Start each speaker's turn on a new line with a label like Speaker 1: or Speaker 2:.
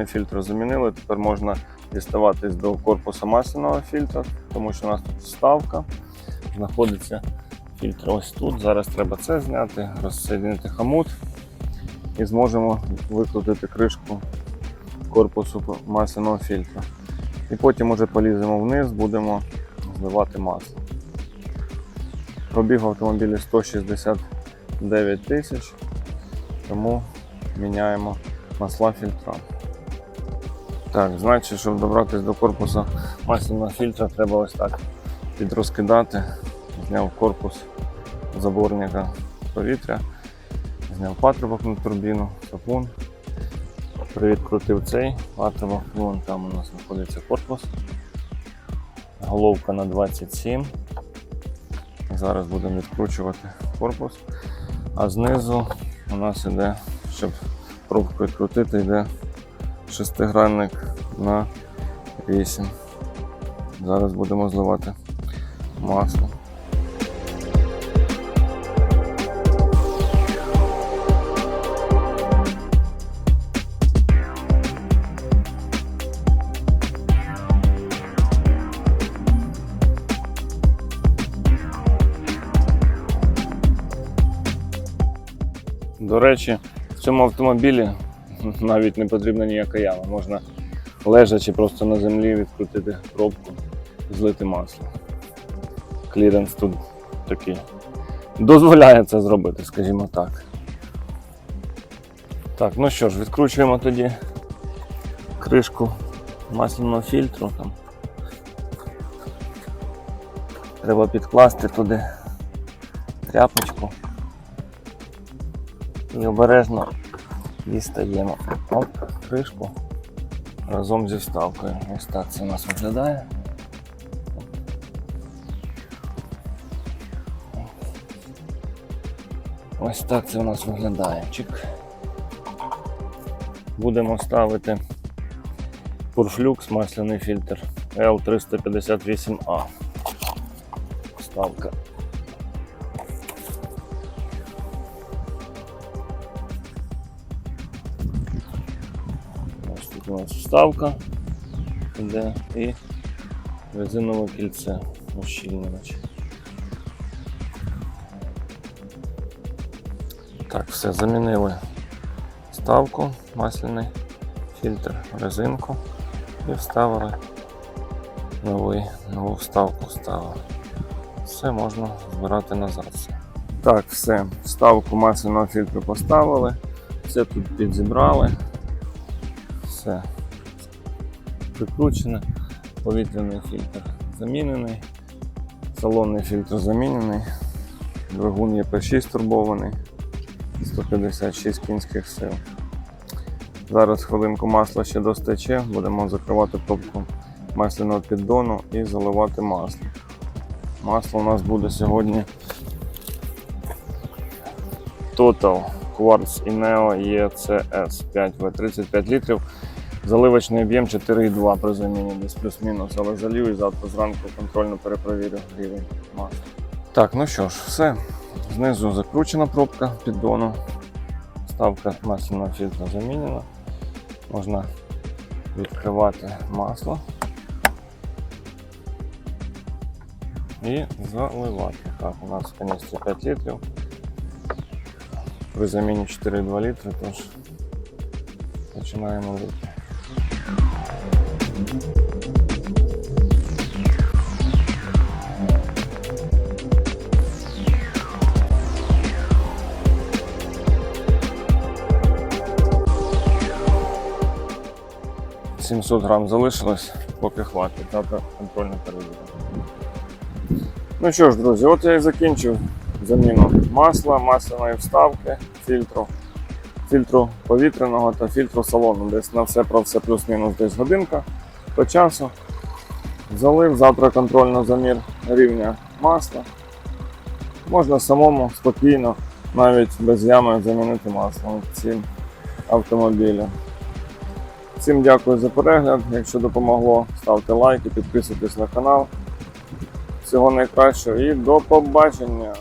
Speaker 1: масляний фільтр замінили. Тепер можна діставатись до корпусу масляного фільтра, тому що у нас тут вставка. Знаходиться фільтр ось тут. Зараз треба це зняти, розсоєднити хомут і зможемо викрутити кришку корпусу масляного фільтра. І потім уже поліземо вниз, будемо зливати масло. Пробіг автомобілі 169 тисяч, тому міняємо масла фільтра. Так, значить, щоб добратися до корпусу масляного фільтра, треба ось так підрозкидати. Зняв корпус заборника повітря, зняв патрубок на турбіну, сапун, привідкрутив цей патрубок, вон там у нас знаходиться корпус. Головка на 27. Зараз будемо відкручувати корпус. А знизу у нас іде, щоб пробку відкрутити, йде шестигранник на 8. Зараз будемо зливати масло. До речі, в цьому автомобілі навіть не потрібна ніяка яма. Можна лежачи просто на землі відкрутити пробку злити масло. Кліренс тут такий. Дозволяє це зробити, скажімо так. Так, ну що ж, відкручуємо тоді кришку масляного фільтру. Там. Треба підкласти туди тряпочку і обережно дістаємо Оп, кришку разом зі вставкою. Ось так це у нас виглядає. Ось так це у нас виглядає. Чик. Будемо ставити Purflux масляний фільтр L358A. Ставка Ось тут у нас вставка іде і резинове кільце ущільнювач. Так, все, замінили вставку, масляний фільтр, резинку і вставили новий, нову вставку вставили. Все можна збирати назад. Так, все, вставку масляного фільтру поставили, все тут підзібрали все прикручене, повітряний фільтр замінений, салонний фільтр замінений, двигун ЄП6 турбований, 156 кінських сил. Зараз хвилинку масло ще достече, будемо закривати пробку масляного піддону і заливати масло. Масло у нас буде сьогодні Total Quartz Ineo ECS 5В35 літрів. Заливочний об'єм 4,2 при заміні десь плюс-мінус, але залів і завтра зранку контрольно перепровірю рівень масла. Так, ну що ж, все. Знизу закручена пробка піддону. Ставка масляного фільтра замінена. Можна відкривати масло і заливати. Так, у нас в каністрі 5 літрів. При заміні 4,2 літри, тож починаємо лити. Сімсот грам залишилось, поки хватить, треба контрольно перевірити. Ну що ж, друзі, от я і закінчив заміну масла, масляної вставки, фільтру, фільтру повітряного та фільтру салону. Десь на все про все плюс-мінус десь годинка по часу. Залив, завтра контрольно замір рівня масла. Можна самому спокійно, навіть без ями замінити масло цим автомобілем. Всім дякую за перегляд. Якщо допомогло, ставте лайки, підписуйтесь на канал. Всього найкращого і до побачення!